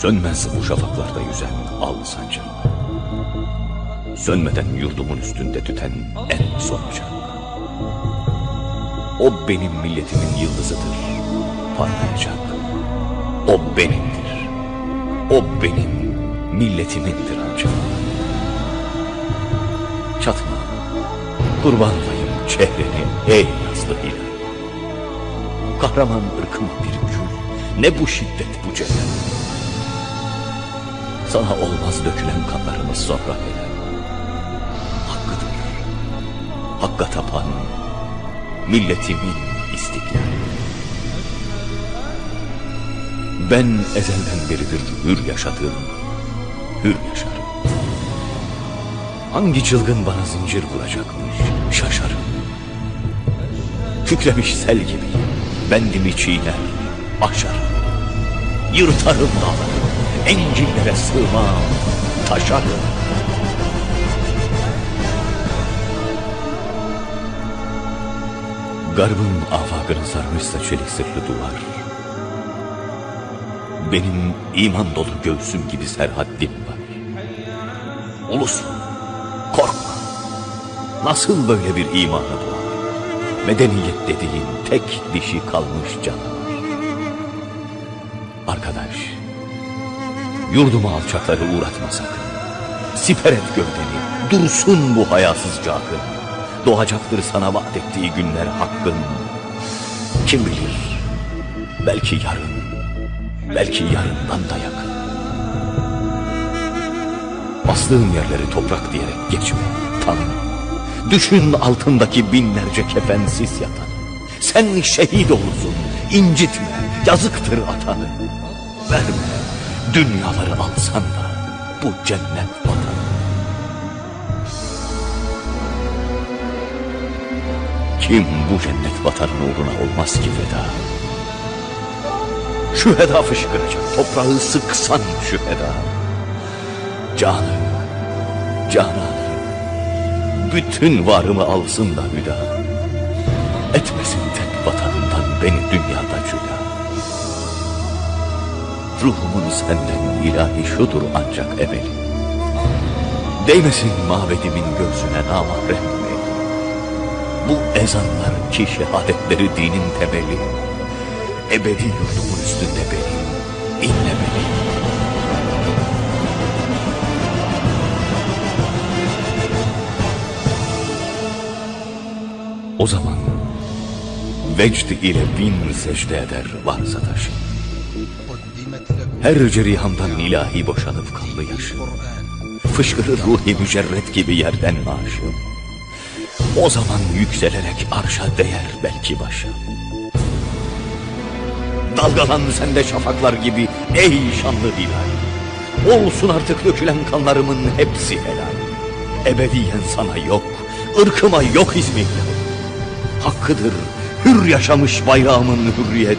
Sönmez bu şafaklarda yüzen al sancım. Sönmeden yurdumun üstünde tüten en son ocak. O benim milletimin yıldızıdır, parlayacak. O benimdir, o benim milletimindir ancak. Çatma, kurban olayım çehreni ey nazlı hilal. Kahraman ırkıma bir gül, ne bu şiddet bu celal. Sana olmaz dökülen kanlarımız sonra helal. Hakkıdır, hakka tapan milletimin istiklali. Ben ezelden beridir hür yaşadım, hür yaşarım. Hangi çılgın bana zincir vuracakmış şaşarım. Kükremiş sel gibi bendimi çiğner, aşarım. Yırtarım dağları, encillere sığmam, taşarım. Garbın afakını sarmışsa çelik sırlı duvar. Benim iman dolu göğsüm gibi serhaddim var. Ulusun, korkma. Nasıl böyle bir imanı doğar? Medeniyet dediğin tek dişi kalmış canavar. Arkadaş, yurdumu alçakları uğratma sakın. Siper et gövdeni, dursun bu hayasızca akın. Doğacaktır sana vaat ettiği günler hakkın. Kim bilir, belki yarın, belki yarından da yakın. Bastığın yerleri toprak diyerek geçme, tanı. Düşün altındaki binlerce kefensiz yatanı. Sen şehit olursun, incitme, yazıktır atanı. Verme, dünyaları alsan da bu cennet vatanı. Kim bu cennet vatanın uğruna olmaz ki feda? Şu heda fışkıracak, toprağı sıksan şu heda. Canım, cananım, bütün varımı alsın da hüda. Etmesin tek vatanından beni dünyada cüda. Ruhumun senden ilahi şudur ancak emeli. Değmesin mabedimin göğsüne namahrem? Bu ezanlar ki şehadetleri dinin temeli. Ebedi yurdumun üstünde beni inlemeli. O zaman vecd ile bin secde eder varsa taşı. Her cerihamdan ilahi boşanıp kanlı yaşım. Fışkırır ruhi mücerret gibi yerden maaşım. O zaman yükselerek arşa değer belki başım. Dalgalan sende şafaklar gibi ey şanlı hilal. Olsun artık dökülen kanlarımın hepsi helal. Ebediyen sana yok, ırkıma yok ismi. Hakkıdır hür yaşamış bayrağımın hürriyet.